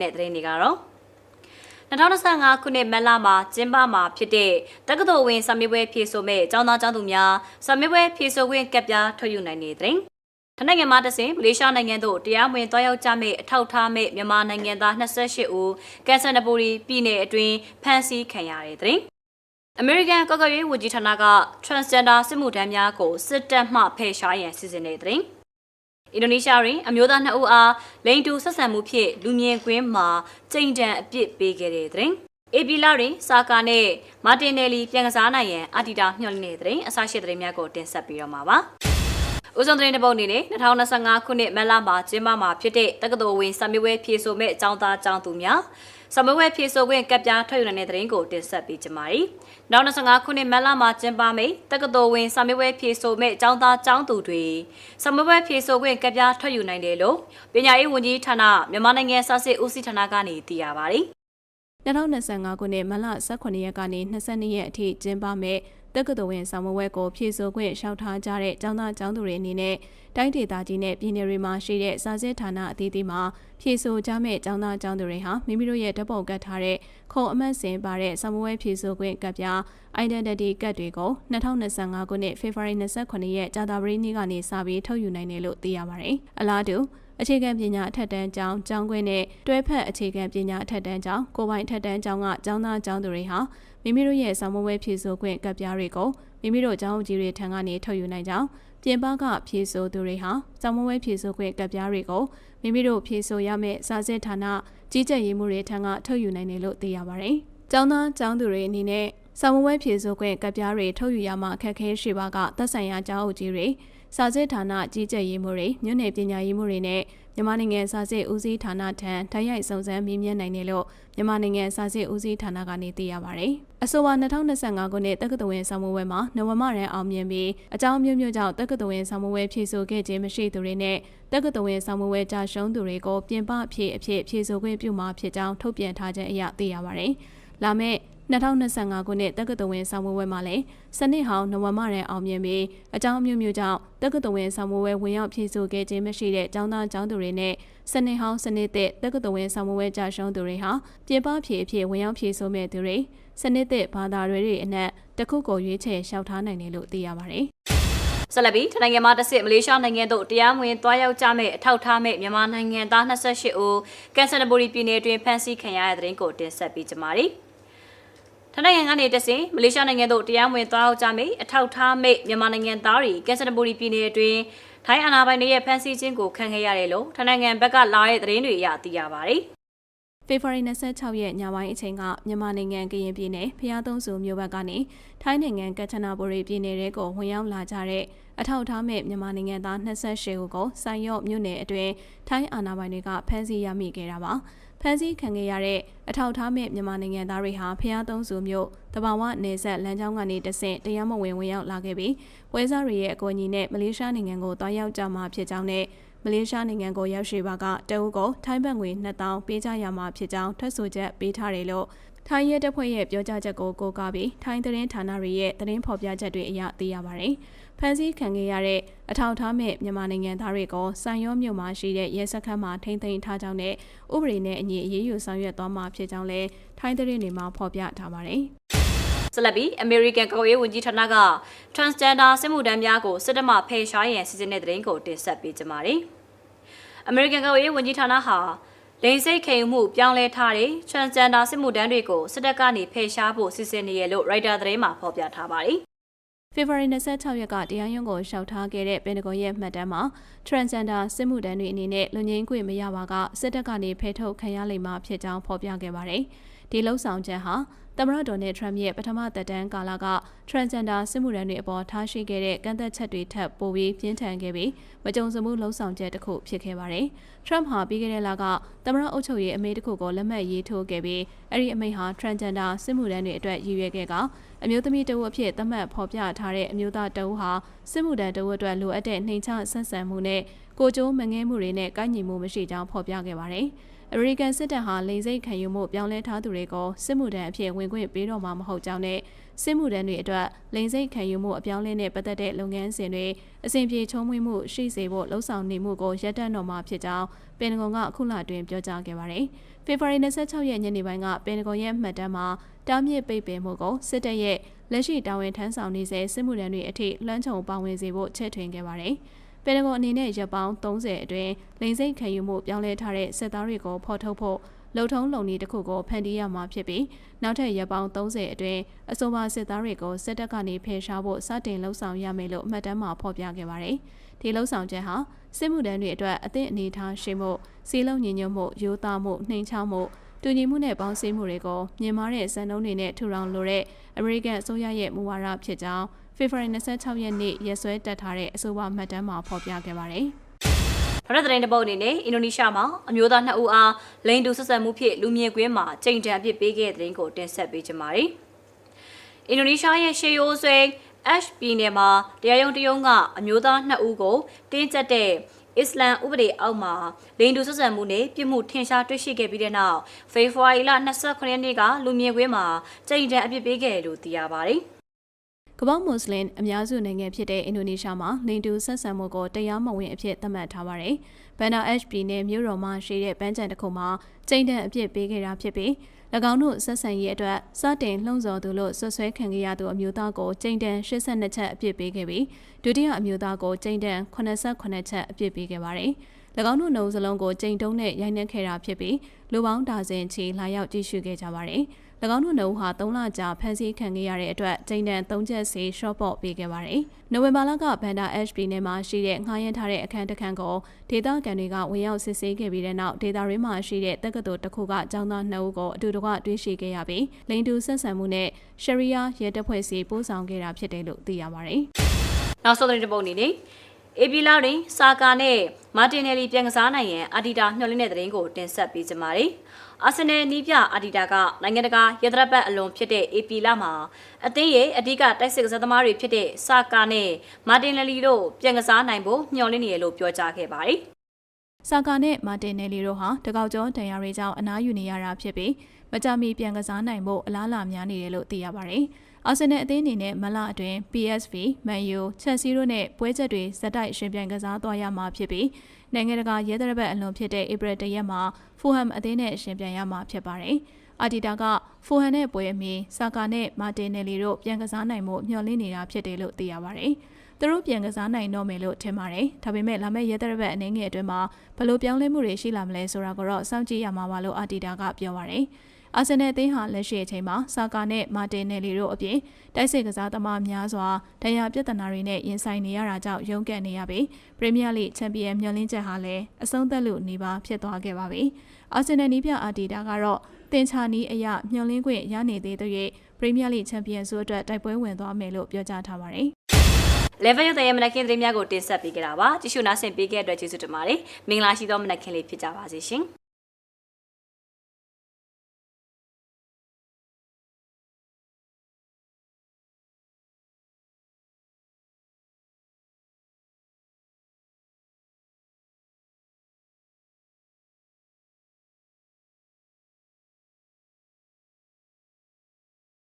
တဲ့သတင်းတွေကတော့2025ခုနှစ်မတ်လမှာကျင်းပမှာဖြစ်တဲ့တက္ကသိုလ်ဝင်စာမေးပွဲဖြေဆိုမဲ့ကျောင်းသားကျောင်းသူများစာမေးပွဲဖြေဆိုခွင့်ကပ်ပြားထုတ်ယူနိုင်နေတဲ့သတင်း။တနိုင်ငံမှာတစဉ်မလေးရှားနိုင်ငံသို့တရားဝင်သွားရောက်ကြမဲ့အထောက်ထားမဲ့မြန်မာနိုင်ငံသား28ဦးကန်ဆန်နဘူရီပြည်နယ်အတွင်းဖမ်းဆီးခံရတဲ့သတင်း။ American ကော့ကော်ရေးဝန်ကြီးဌာနက Transgender စစ်မှုထမ်းများကိုစစ်တပ်မှဖယ်ရှားရန်စီစဉ်တဲ့သတင်း။ အင်ဒိုနီးရှားတွင်အမျိုးသားနှစ်ဦးအားလိန်တူဆက်ဆံမှုဖြင့်လူမြင်ကွင်းမှာကြိမ်တံအပြစ်ပေးခဲ့တဲ့သတင်း။အေပီလာတွင်စာကာနဲ့မာတင်နယ်လီပြန်ကစားနိုင်ရန်အာတီတာမျှော်လင့်နေတဲ့သတင်းအစရှိတဲ့သတင်းများကိုတင်ဆက်ပေးတော့မှာပါ။ဦးစုံသတင်းတစ်ပုဒ်အနေနဲ့2025ခုနှစ်မတ်လမှာကျင်းပမှာဖြစ်တဲ့တက္ကသိုလ်ဝင်စာမေးပွဲဖြေဆိုမဲ့အကြောင်းသားအကြောင်းသူများ စာမေးပွဲဖြေဆိုခွင့်ကပ်ပြားထွက်ယူနိုင်တဲ့သတင်းကိုတင်ဆက်ပေးကြပါမယ်။နောက်25ခုနှစ်မတ်လမှာကျင်းပမယ့်တက္ကသိုလ်ဝင်စာမေးပွဲဖြေဆိုမဲ့အကြောင်းသားအကြောင်းသူတွေစာမေးပွဲဖြေဆိုခွင့်ကပ်ပြားထွက်ယူနိုင်တယ်လို့ပညာရေးဝန်ကြီးဌာနမြန်မာနိုင်ငံစာစစ်ဦးစီးဌာနကနေသိရပါတယ်။2025ခုနှစ်မလ18ရက်ကနေ22ရက်အထိကျင်းပမဲ့ တက္ကသိုလ်ဝင်ဆောင်မဝဲကိုဖြည့်ဆို့ခွင့်လျှောက်ထားကြတဲ့ကျောင်းသားကျောင်းသူတွေအနေနဲ့တိုင်းဒေသကြီးနဲ့ပြည်နယ်တွေမှာရှိတဲ့စာစစ်ဌာနအသီးသီးမှာဖြည့်ဆို့ကြမဲ့ကျောင်းသားကျောင်းသူတွေဟာမိမိတို့ရဲ့ဓာတ်ပုံကတ်ထားတဲ့ခုံအမတ်စင်ပါတဲ့ဆောင်မဝဲဖြည့်ဆို့ခွင့်ကတ်ပြား identity ကတ်တွေကို2025ခုနှစ် February 29ရက်ကြာသပတေးနေ့ကနေစပြီးထုတ်ယူနိုင်တယ်လို့သိရပါတယ်။အလားတူ အခြေခံပညာအထက်တန်းကျောင်းကျောင်းခွင့်နဲ့တွဲဖက်အခြေခံပညာအထက်တန်းကျောင်းကိုပိုင်အထက်တန်းကျောင်းကကျောင်းသားကျောင်းသူတွေဟာမိမိတို့ရဲ့ဆောင်းမဝဲဖြည့်ဆို့ခွင့်ကပ်ပြားတွေကိုမိမိတို့ကျောင်းကြီးတွေထံကနေထုတ်ယူနိုင်ကြောင်းပြင်ပကဖြည့်ဆို့သူတွေဟာဆောင်းမဝဲဖြည့်ဆို့ခွင့်ကပ်ပြားတွေကိုမိမိတို့ဖြည့်ဆို့ရမယ့်စာစစ်ဌာနကြီးကြပ်ရေးမှုတွေထံကထုတ်ယူနိုင်တယ်လို့သိရပါတယ်။ကျောင်းသားကျောင်းသူတွေအနေနဲ့ ဆောင်းမဝဲဖြည့်ဆို့ခွင့်ကပ်ပြားတွေထုတ်ယူရမှာအခက်အခဲရှိပါကသက်ဆိုင်ရာကျောင်းအုပ်ကြီးတွေစာစစ်ဌာနကြီးကြပ်ရေးမှုတွေမြို့နယ်ပညာရေးမှုတွေနဲ့မြန်မာနိုင်ငံစာစစ်ဦးစီးဌာနထံတိုက်ရိုက်စုံစမ်းမေးမြန်းနိုင်တယ်လို့မြန်မာနိုင်ငံစာစစ်ဦးစီးဌာနကနေသိရပါဗျ။အဆိုပါ2025ခုနှစ်တက္ကသိုလ်ဝင်ဆောင်မွေးမှာနိုဝင်ဘာရန်အောင်မြင်ပြီးအကြောင်းမျိုးမျိုးကြောင့်တက္ကသိုလ်ဝင်ဆောင်မွေးဖြည့်ဆို့ခဲ့ခြင်းမရှိသူတွေနဲ့တက္ကသိုလ်ဝင်ဆောင်မွေးကြာရှုံးသူတွေကိုပြင်ပအဖြစ်အဖြစ်ဖြည့်ဆို့ခွင့်ပြုမှာဖြစ်ကြောင်းထုတ်ပြန်ထားခြင်းအရသိရပါဗျ။လာမယ့် 2025ခုနှစ်တက္ကသိုလ်ဝင်ဆောင်မွေးမှာလည်းစနစ်ဟောင်းနိုဝင်ဘာရန်အောင်မြင်ပြီးအကြောင်းမျိုးမျိုးကြောင့်တက္ကသိုလ်ဝင်ဆောင်မွေးဝင်ရောက်ဖြည့်ဆို့ခဲ့ခြင်းမရှိတဲ့ကျောင်းသားကျောင်းသူတွေနဲ့စနစ်ဟောင်းစနစ်သက်တက္ကသိုလ်ဝင်ဆောင်မွေးကြာရှုံးသူတွေဟာပြင်ပဖြည့်အဖြစ်ဝင်ရောက်ဖြည့်ဆို့မဲ့သူတွေစနစ်သက်ဘာသာတွေတွေအနက်တစ်ခုကိုရွေးချယ်လျှောက်ထားနိုင်တယ်လို့သိရပါတယ်။ဆက်လက်ပြီးထိုင်နိုင်ငံမှာတစ်စစ်မလေးရှားနိုင်ငံသို့တရားဝင်သွားရောက်ကြမဲ့အထောက်ထားမဲ့မြန်မာနိုင်ငံသား28ဦးကန်ဆန်နဘူရီပြည်နယ်တွင်ဖမ်းဆီးခံရတဲ့တဲ့ရင်ကိုတင်ဆက်ပေးကြပါမယ်။ ထိုင်နိုင်ငံကနေတဆင်မလေးရှားနိုင်ငံသို့တရားဝင်သွားရောက်ကြမဲ့အထောက်ထားမဲ့မြန်မာနိုင်ငံသားတွေကန်ဆန်နဘူရီပြည်နယ်တွင်ထိုင်းအာဏာပိုင်တွေရဲ့ဖမ်းဆီးခြင်းကိုခံခဲ့ရတယ်လို့ထိုင်နိုင်ငံဘက်ကလာတဲ့သတင်းတွေအရသိရပါတယ်။ ဖေဖော်ဝါရီ26ရက်ညပိုင်းအချိန်ကမြန်မာနိုင်ငံကရင်ပြည်နယ်ဖျားသုံးစုမြို့ဘက်ကနေထိုင်းနိုင်ငံကချနာဘူရီပြည်နယ်တဲကိုဝင်ရောက်လာကြတဲ့အထောက်ထားမဲ့မြန်မာနိုင်ငံသား28ဦးကိုစိုင်ရော့မြို့နယ်အတွင်းထိုင်းအာဏာပိုင်တွေကဖမ်းဆီးရမိခဲ့တာပါဖမ်းဆီးခံခဲ့ရတဲ့အထောက်ထားမဲ့မြန်မာနိုင်ငံသားတွေဟာဖျားသုံးစုမြို့တဘာဝနယ်ဆက်လမ်းကြောင်းကနေတဆင့်တရားမဝင်ဝင်ရောက်လာခဲ့ပြီးပွဲစားတွေရဲ့အကူအညီနဲ့မလေးရှားနိုင်ငံကိုတွားရောက်ကြမှာဖြစ်ကြောင်းနဲ့ မလေးရှားနိုင်ငံကိုရောက်ရှိပါကတအုပ်ကိုထိုင်းဘတ်ငွေ2000ပေးကြရမှာဖြစ်ကြောင်းထွက်ဆိုချက်ပေးထားတယ်လို့ထိုင်းရဲတပ်ဖွဲ့ရဲ့ပြောကြားချက်ကိုကိုးကားပြီးထိုင်းသတင်းဌာနတွေရဲ့သတင်းဖော်ပြချက်တွေအရသိရပါတယ်။ဖမ်းဆီးခံခဲ့ရတဲ့အထောက်ထားမဲ့မြန်မာနိုင်ငံသားတွေကိုစံရောမြို့မှာရှိတဲ့ရဲစခန်းမှာထိန်းသိမ်းထားကြောင်းနဲ့ဥပဒေနဲ့အညီအရေးယူဆောင်ရွက်သွားမှာဖြစ်ကြောင်းလည်းထိုင်းသတင်းတွေမှာဖော်ပြထားပါတယ်။ ဆက်လက်ပြီး American ကော်ရေးဝန်ကြီးဌာနက Transgender စစ်မှုထမ်းများကိုစစ်တမဖယ်ရှားရန်စီစဉ်တဲ့သတင်းကိုတင်ဆက်ပေးကြပါမယ်။ American ကော်ရေးဝန်ကြီးဌာနဟာလိင်စိတ်ခိမ်မှုပြောင်းလဲထားတဲ့ Transgender စစ်မှုထမ်းတွေကိုစစ်တပ်ကနေဖယ်ရှားဖို့စီစဉ်နေရလို့ Writer သတင်းမှာဖော်ပြထားပါတယ်။ဖေဖော်ဝါရီ26ရက်ကတရားရုံးကိုလျှောက်ထားခဲ့တဲ့ပင်တဂွန်ရဲ့မှတ်တမ်းမှာ transgender စစ်မှုထမ်းတွေအနေနဲ့လူငင်းခွင့်မရပါကစစ်တပ်ကနေဖယ်ထုတ်ခံရလိမ့်မှာဖြစ်ကြောင်းဖော်ပြခဲ့ပါတယ်။ ဒီလှုပ်ဆောင်ချက်ဟာသမ္မတဒေါ်နယ်ထရမ့်ရဲ့ပထမသက်တမ်းကာလက transgender စစ်မှုထမ်းတွေအပေါ်ထားရှိခဲ့တဲ့ကန့်သက်ချက်တွေထပ်ပိုပြီးပြင်းထန်ခဲ့ပြီးမကြုံစမှုလှုပ်ဆောင်ချက်တစ်ခုဖြစ်ခဲ့ပါတယ်။ Trump ဟာပြီးခဲ့တဲ့လကသမ္မတအုပ်ချုပ်ရေးအမိန့်တစ်ခုကိုလက်မှတ်ရေးထိုးခဲ့ပြီးအဲ့ဒီအမိန့်ဟာ transgender စစ်မှုထမ်းတွေအတွက်ရည်ရွယ်ခဲ့ကအမျိုးသမီးတဦးအဖြစ်သတ်မှတ်ဖော်ပြထားတဲ့အမျိုးသားတဦးဟာစစ်မှုထမ်းတဦးအတွက်လိုအပ်တဲ့နှိမ်ချဆက်ဆံမှုနဲ့ကိုကျိုးမငဲမှုတွေနဲ့ကိုက်ညီမှုမရှိကြောင်းဖော်ပြခဲ့ပါတယ်။ အမေရိကန်စစ်တပ်ဟာလိန်စိတ်ခံယူမှုပြောင်းလဲထားသူတွေကိုစစ်မှုထမ်းအဖြစ်ဝင်ခွင့်ပေးတော့မှာမဟုတ်ကြောင်းနဲ့စစ်မှုထမ်းတွေအတွက်လိန်စိတ်ခံယူမှုအပြောင်းလဲနဲ့ပတ်သက်တဲ့လုပ်ငန်းစဉ်တွေအစဉ်ပြေချုံးမွေးမှုရှိစေဖို့လှုံ့ဆော်နေမှုကိုရပ်တန့်တော့မှာဖြစ်ကြောင်းပင်တဂွန်ကအခုလအတွင်းပြောကြားခဲ့ပါတယ်။ဖေဖော်ဝါရီ26ရက်ညနေပိုင်းကပင်တဂွန်ရဲ့မှတ်တမ်းမှာတားမြစ်ပိတ်ပင်မှုကိုစစ်တပ်ရဲ့လက်ရှိတာဝန်ထမ်းဆောင်နေစေစစ်မှုထမ်းတွေအထိလွှမ်းခြုံပါဝင်စေဖို့ချဲ့ထွင်ခဲ့ပါတယ်။ ပင်တဂွန်အနေနဲ့ရပ်ပေါင်း30အတွင်းလိန်စိတ်ခံယူမှုပြောင်းလဲထားတဲ့စစ်သားတွေကိုဖော်ထုတ်ဖို့လုံထုံးလုံနည်းတစ်ခုကိုဖန်တီးရမှာဖြစ်ပြီးနောက်ထပ်ရပ်ပေါင်း30အတွင်းအဆိုပါစစ်သားတွေကိုစစ်တပ်ကနေဖယ်ရှားဖို့စတင်လှုံ့ဆော်ရမယ်လို့အမှတ်တမ်းမှာဖော်ပြခဲ့ပါတယ်။ဒီလှုံ့ဆော်ချက်ဟာစစ်မှုထမ်းတွေအတွက်အသင့်အနေထားရှိမှုစီလုံးညီညွတ်မှုရိုးသားမှုနှိမ်ချမှုတူညီမှုနဲ့ပေါင်းစည်းမှုတွေကိုမြင်မာတဲ့စံနှုန်းတွေနဲ့ထူထောင်လိုတဲ့အမေရိကန်အစိုးရရဲ့မူဝါဒဖြစ်ကြောင်း ဖေဖော်ဝါရီ26ရက်နေ့ရက်စွဲတက်ထားတဲ့အဆိုပါမှတ်တမ်းမှာဖော်ပြခဲ့ပါတယ်။ဖရက်သတင်းတပုတ်အနေနဲ့အင်ဒိုနီးရှားမှာအမျိုးသားနှစ်ဦးအားလိန်တူဆက်ဆက်မှုဖြင့်လူမြင်ကွင်းမှာချိန်တံအဖြစ်ပေးခဲ့တဲ့သတင်းကိုတင်ဆက်ပေးကြပါမယ်။အင်ဒိုနီးရှားရဲ့ရှေးရိုးဆွဲ Ash ပြည်နယ်မှာတရားရုံးတရုံးကအမျိုးသားနှစ်ဦးကိုတင်းကျပ်တဲ့အစ္စလမ်ဥပဒေအောက်မှာလိန်တူဆက်ဆံမှုနဲ့ပြစ်မှုထင်ရှားတွေ့ရှိခဲ့ပြီးတဲ့နောက်ဖေဖော်ဝါရီလ29ရက်နေ့ကလူမြင်ကွင်းမှာချိန်တံအဖြစ်ပေးခဲ့တယ်လို့သိရပါတယ်။ ကမ္ဘာမွတ်စလင်အများစုနိုင်ငံဖြစ်တဲ့အင်ဒိုနီးရှားမှာလိန်တူဆက်ဆံမှုကိုတရားမဝင်အဖြစ်သတ်မှတ်ထားပါတယ်။ဘန်နာ HP နဲ့မြို့တော်မှာရှိတဲ့ပန်းချံတစ်ခုမှာချိန်တန်အဖြစ်ပေးခဲ့တာဖြစ်ပြီး၎င်းတို့ဆက်ဆံရေးအတွက်စတင်လှုံ့ဆော်သူလို့ဆွဆွဲခံခဲ့ရသူအမျိုးသားကိုချိန်တန်82ချက်အဖြစ်ပေးခဲ့ပြီးဒုတိယအမျိုးသားကိုချိန်တန်88ချက်အဖြစ်ပေးခဲ့ပါတယ်။၎င်းတို့နှုံစလုံးကိုချိန်တုံးနဲ့ရိုက်နှက်ခဲ့တာဖြစ်ပြီးလူပေါင်းဒါဇင်ချီလာရောက်ကြည့်ရှုခဲ့ကြပါတယ်။၎ င်းတို့နှုံဟာ3လကြာဖမ်းဆီးခံခဲ့ရတဲ့အတွက်ချိန်တန်3ချက်စီရှော့ပေါ့ပေးခဲ့ပါတယ်။နိုဝင်ဘာလကဘန်ဒါ HP နဲ့မှရှိတဲ့ငှားရမ်းထားတဲ့အခန်းတစ်ခန်းကိုဒေသခံတွေကဝင်ရောက်စစ်ဆေးခဲ့ပြီးတဲ့နောက်ဒေသရင်းမှာရှိတဲ့တက္ကသိုလ်တစ်ခုကကျောင်းသား2ဦးကိုအတူတကွတွေ့ရှိခဲ့ရပြီးလိန်တူဆက်ဆံမှုနဲ့ရှရီယာရဲတပ်ဖွဲ့စီပို့ဆောင်ခဲ့တာဖြစ်တယ်လို့သိရပါတယ်။နောက်ဆုံးသတင်းတစ်ပုဒ်အနေနဲ့ အေပီလာတွင်စာကာနဲ့မာတင်နယ်လီပြန်ကစားနိုင်ရန်အာဒီတာမျှော်လင့်တဲ့သတင်းကိုတင်ဆက်ပေးကြပါမယ်။အာဆင်နယ်နီးပြအာဒီတာကနိုင်ငံတကာရသရပတ်အလွန်ဖြစ်တဲ့အေပီလာမှာအသင်းရဲ့အဓိကတိုက်စစ်ကစားသမားတွေဖြစ်တဲ့စာကာနဲ့မာတင်နယ်လီတို့ပြန်ကစားနိုင်ဖို့မျှော်လင့်နေရလို့ပြောကြားခဲ့ပါတယ်။ ဆာကာနဲ့မာတင်နယ်လီတို့ဟာတကောက်ကျောဒဏ်ရာတွေကြောင့်အနားယူနေရတာဖြစ်ပြီးမကြမီပြန်ကစားနိုင်ဖို့အလားအလာများနေတယ်လို့သိရပါတယ်။အာဆင်နယ်အသင်းအနေနဲ့မလအတွင်း PSV, Man U, Chelsea တို့နဲ့ပွဲချက်တွေဇက်တိုက်ရှင်ပြိုင်ကစားသွားရမှာဖြစ်ပြီးနိုင်ငံတကာရဲတပ်ဖွဲ့အလွန်ဖြစ်တဲ့ဧပြီတရက်မှာဖူဟမ်အသင်းနဲ့ရှင်ပြိုင်ရမှာဖြစ်ပါတယ်။အာဒီတာကဖူဟန်နဲ့ပွဲအမီဆာကာနဲ့မာတင်နယ်လီတို့ပြန်ကစားနိုင်မှုမျှော်လင့်နေတာဖြစ်တယ်လို့သိရပါတယ်။ သူတို့ပြန်ကစားနိုင်တော့မယ်လို့ထင်ပါတယ်။ဒါပေမဲ့လာမယ့်ရဲတပ်ဖွဲ့အနေငယ်အတွင်းမှာဘယ်လိုပြောင်းလဲမှုတွေရှိလာမလဲဆိုတာကိုတော့စောင့်ကြည့်ရမှာပါလို့အာဒီတာကပြောပါတယ်။အာဆင်နယ်အသင်းဟာလက်ရှိအချိန်မှာဆာကာနဲ့မာတင်နယ်လီတို့အပြင်တိုက်စစ်ကစားသမားများစွာတရားပြဿနာတွေနဲ့ရင်ဆိုင်နေရတာကြောင့်ရုန်းကန်နေရပြီးပရီးမီးယားလိချန်ပီယံမျှော်လင့်ချက်ဟာလည်းအဆုံးသက်လို့နေပါဖြစ်သွားခဲ့ပါပြီ။အာဆင်နယ်နီးပြအာတီတာကတော့တင်ချာနီးအရမျှော်လင့်ခွင့်ရနေသေးတဲ့ပရီးမီးယားလိချန်ပီယံဆုအတွက်တိုက်ပွဲဝင်သွားမယ်လို့ပြောကြားထားပါတယ်။ level ရုပ်သရဲ့မနက်ခင်းသတင်းများကိုတင်ဆက်ပေးကြတာပါကြည့်ရှုနားဆင်ပေးခဲ့တဲ့အတွက်ကျေးဇူးတင်ပါတယ်မင်္ဂလာရှိသောမနက်ခင်းလေးဖြစ်ကြပါစေရှင်